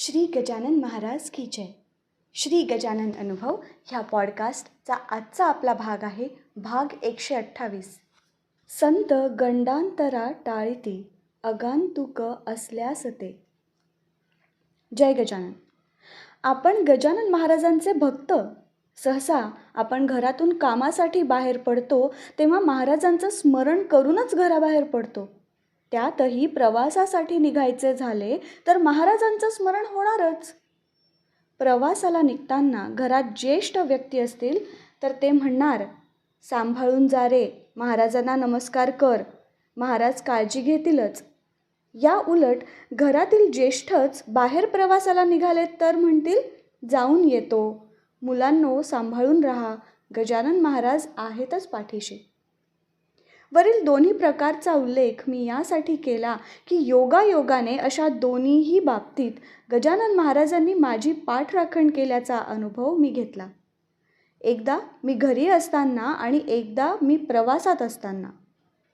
श्री गजानन महाराज की जय. श्री गजानन अनुभव ह्या पॉडकास्टचा आजचा आपला भाग आहे भाग एकशे अठ्ठावीस. संत गंडांतरा टाळीती अगांतुक असल्यास ते जय गजानन. आपण गजानन महाराजांचे भक्त. सहसा आपण घरातून कामासाठी बाहेर पडतो तेव्हा महाराजांचं स्मरण करूनच घराबाहेर पडतो. त्यातही प्रवासासाठी निघायचे झाले तर महाराजांचं स्मरण होणारच. प्रवासाला निघताना घरात ज्येष्ठ व्यक्ती असतील तर ते म्हणणार सांभाळून जा रे महाराजांना नमस्कार कर महाराज काळजी घेतीलच. या उलट घरातील ज्येष्ठच बाहेर प्रवासाला निघालेत तर म्हणतील जाऊन येतो मुलांनो सांभाळून राहा गजानन महाराज आहेतच पाठीशी. वरील दोन्ही प्रकारचा उल्लेख मी यासाठी केला की योगायोगाने अशा दोन्हीही बाबतीत गजानन महाराजांनी माझी पाठराखण केल्याचा अनुभव मी घेतला. एकदा मी घरी असताना आणि एकदा मी प्रवासात असताना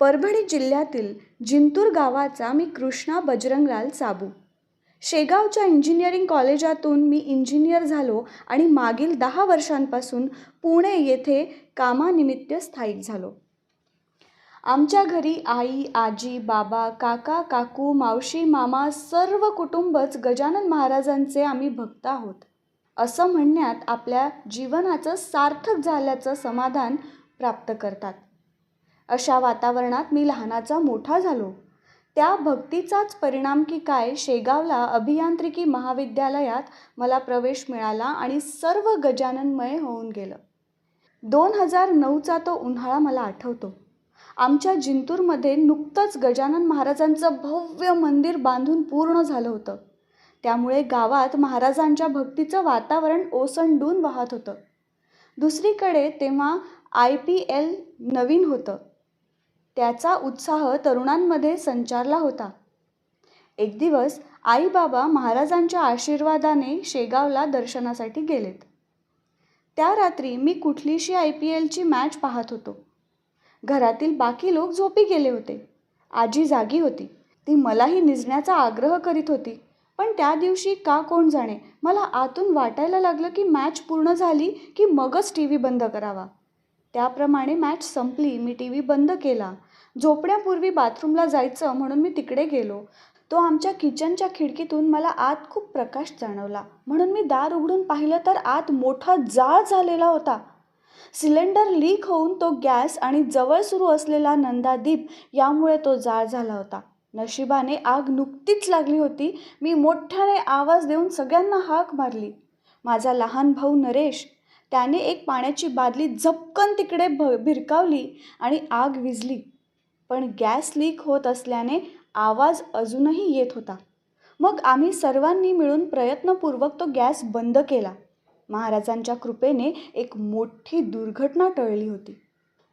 परभणी जिल्ह्यातील जिंतूर गावाचा मी कृष्णा बजरंगलाल साबू. शेगावच्या इंजिनिअरिंग कॉलेजातून मी इंजिनियर झालो आणि मागील दहा वर्षांपासून पुणे येथे कामानिमित्त स्थायिक झालो. आमच्या घरी आई आजी बाबा काका काकू मावशी मामा सर्व कुटुंबच गजानन महाराजांचे आम्ही भक्त आहोत. असं म्हणण्यात आपल्या जीवनाचं सार्थक झाल्याचं समाधान प्राप्त करतात. अशा वातावरणात मी लहानाचा मोठा झालो. त्या भक्तीचाच परिणाम की काय शेगावला अभियांत्रिकी महाविद्यालयात मला प्रवेश मिळाला आणि सर्व गजाननमय होऊन गेलं. दोन हजार नऊचा तो उन्हाळा मला आठवतो. आमच्या जिंतूरमध्ये नुकतंच गजानन महाराजांचं भव्य मंदिर बांधून पूर्ण झालं होतं. त्यामुळे गावात महाराजांच्या भक्तीचं वातावरण ओसंडून वाहत होतं. दुसरीकडे तेव्हा आय पी एल नवीन होतं. त्याचा उत्साह तरुणांमध्ये संचारला होता. एक दिवस आई बाबा महाराजांच्या आशीर्वादाने शेगावला दर्शनासाठी गेलेत. त्या रात्री मी कुठलीशी आय पी एलची मॅच पाहत होतो. घरातील बाकी लोक झोपी गेले होते. आजी जागी होती. ती मलाही निजण्याचा आग्रह करीत होती. पण त्या दिवशी का कोण जाणे मला आतून वाटायला लागलं की मॅच पूर्ण झाली की मगच टी व्ही बंद करावा. त्याप्रमाणे मॅच संपली मी टी व्ही बंद केला. झोपण्यापूर्वी बाथरूमला जायचं म्हणून मी तिकडे गेलो. तो आमच्या किचनच्या खिडकीतून मला आत खूप प्रकाश जाणवला. म्हणून मी दार उघडून पाहिलं तर आत मोठा जाळ झालेला होता. सिलेंडर लीक होऊन तो गॅस आणि जवळ सुरू असलेला नंदादीप यामुळे तो जाळ झाला होता. नशिबाने आग नुकतीच लागली होती. मी मोठ्याने आवाज देऊन सगळ्यांना हाक मारली. माझा लहान भाऊ नरेश त्याने एक पाण्याची बादली झपकन तिकडे भ भिरकावली आणि आग विझली. पण गॅस लीक होत असल्याने आवाज अजूनही येत होता. मग आम्ही सर्वांनी मिळून प्रयत्नपूर्वक तो गॅस बंद केला. महाराजांच्या कृपेने एक मोठी दुर्घटना टळली होती.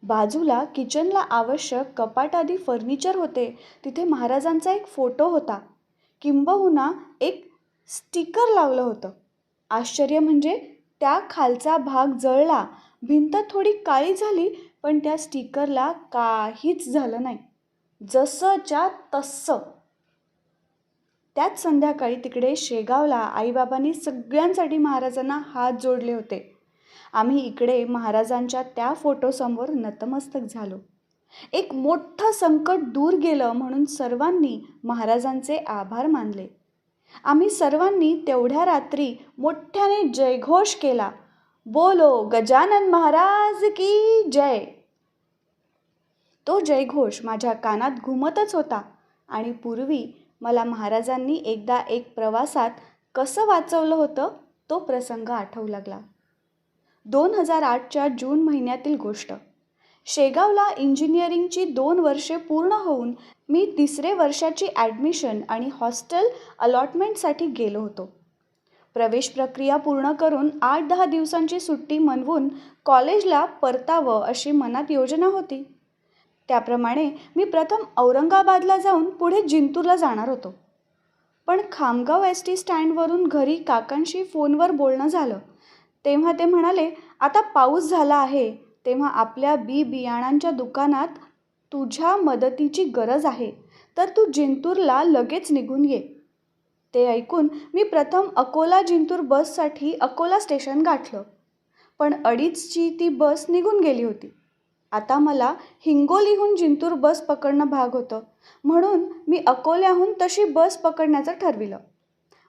बाजूला किचनला आवश्यक कपाटादी फर्निचर होते. तिथे महाराजांचा एक फोटो होता. किंबहुना एक स्टिकर लावलं होतं. आश्चर्य म्हणजे त्या खालचा भाग जळला. भिंत थोडी काळी झाली पण त्या स्टिकरला काहीच झालं नाही. जसंच्या तसं. त्याच संध्याकाळी तिकडे शेगावला आईबाबांनी सगळ्यांसाठी महाराजांना हात जोडले होते. आम्ही इकडे महाराजांच्या त्या फोटोसमोर नतमस्तक झालो. एक मोठं संकट दूर गेलं म्हणून सर्वांनी महाराजांचे आभार मानले. आम्ही सर्वांनी तेवढ्या रात्री मोठ्याने जयघोष केला. बोलो गजानन महाराज की जय! तो जयघोष माझ्या कानात घुमतच होता आणि पूर्वी मला महाराजांनी एकदा एक प्रवासात कसं वाचवलं होतं तो प्रसंग आठवू लागला. दोन हजार आठच्या जून महिन्यातील गोष्ट. शेगावला इंजिनिअरिंगची दोन वर्षे पूर्ण होऊन मी तिसरे वर्षाची ॲडमिशन आणि हॉस्टेल अलॉटमेंटसाठी गेलो होतो. प्रवेश प्रक्रिया पूर्ण करून आठ दहा दिवसांची सुट्टी मनवून कॉलेजला परतावं अशी मनात योजना होती. त्याप्रमाणे मी प्रथम औरंगाबादला जाऊन पुढे जिंतूरला जाणार होतो. पण खामगाव एस टी स्टँडवरून घरी काकांशी फोनवर बोलणं झालं. तेव्हा ते म्हणाले आता पाऊस झाला आहे. तेव्हा आपल्या बी बियाणांच्या दुकानात तुझ्या मदतीची गरज आहे. तर तू जिंतूरला लगेच निघून ये. ते ऐकून मी प्रथम अकोला जिंतूर बससाठी अकोला स्टेशन गाठलं. पण अडीचची ती बस निघून गेली होती. आता मला हिंगोलीहून जिंतूर बस पकडणं भाग होतं. म्हणून मी अकोल्याहून तशी बस पकडण्याचं ठरविलं.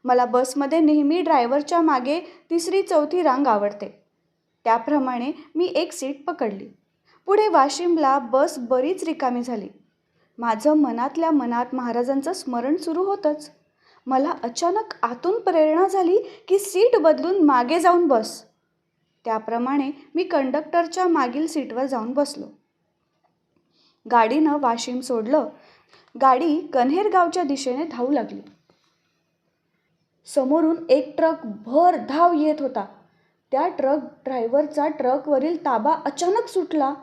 मला बसमध्ये नेहमी ड्रायव्हरच्या मागे तिसरी चौथी रांग आवडते. त्याप्रमाणे मी एक सीट पकडली. पुढे वाशिमला बस बरीच रिकामी झाली. माझं मनातल्या मनात महाराजांचं स्मरण सुरू होतंच. मला अचानक आतून प्रेरणा झाली की सीट बदलून मागे जाऊन बस. त्याप्रमाणे मी कंडक्टरच्या मागील सीटवर जाऊन बसलो. गाडीनं वाशिम सोडलं. गाडी कन्हेरगावच्या दिशेने धावू लागली. समोरून एक ट्रक भर धाव येत होता. त्या ट्रक ड्रायव्हरचा ट्रकवरील ताबा अचानक सुटला.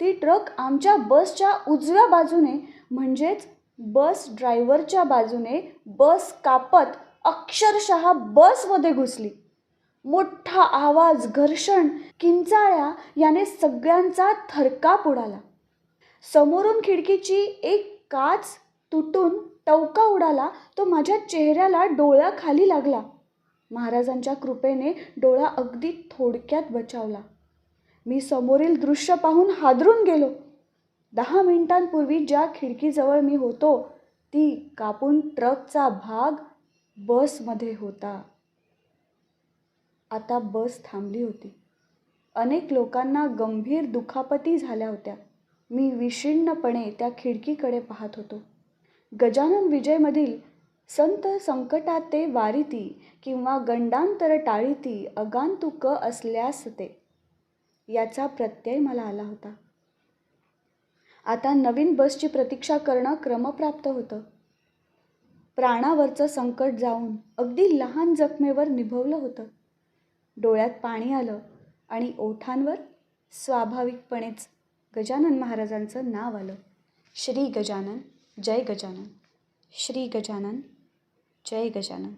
ती ट्रक आमच्या बसच्या उजव्या बाजूने म्हणजेच बस ड्रायव्हरच्या बाजूने बस कापत अक्षरशः बसमध्ये घुसली. मोठा आवाज घर्षण किंचाळ्या याने सगळ्यांचा थरकाप उडाला. समोरून खिडकीची एक काच तुटून टवका उडाला तो माझ्या चेहऱ्याला डोळ्याखाली लागला. महाराजांच्या कृपेने डोळा अगदी थोडक्यात बचावला. मी समोरील दृश्य पाहून हादरून गेलो. दहा मिनिटांपूर्वी ज्या खिडकीजवळ मी होतो ती कापून ट्रकचा भाग बसमध्ये होता. आता बस थांबली होती. अनेक लोकांना गंभीर दुखापती झाल्या होत्या. मी विषण्णपणे त्या खिडकीकडे पाहत होतो. गजानन विजयमधील संत संकटाते वारिती किंवा गंडांतर टाळीती अगांतुक असल्यास ते. याचा प्रत्यय मला आला होता. आता नवीन बसची प्रतीक्षा करणं क्रमप्राप्त होतं. प्राणावरचं संकट जाऊन अगदी लहान जखमेवर निभवलं होतं. डोळ्यात पाणी आलं आणि ओठांवर स्वाभाविकपणेच गजानन महाराजांचं नाव आलं. श्री गजानन जय गजानन. श्री गजानन जय गजानन.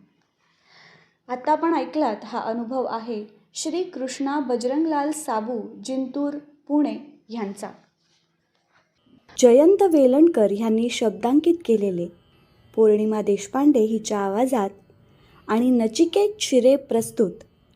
आत्ता आपण ऐकलात हा अनुभव आहे श्री कृष्णा बजरंगलाल साबू जिंतूर पुणे ह्यांचा जयंत वेलणकर ह्यांनी शब्दांकित केलेले. पौर्णिमा देशपांडे हिच्या आवाजात आणि नचिकेत शिरे प्रस्तुत.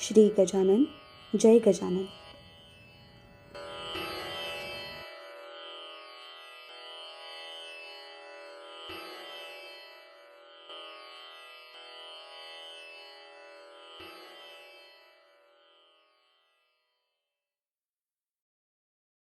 श्री गजानन जय गजानन।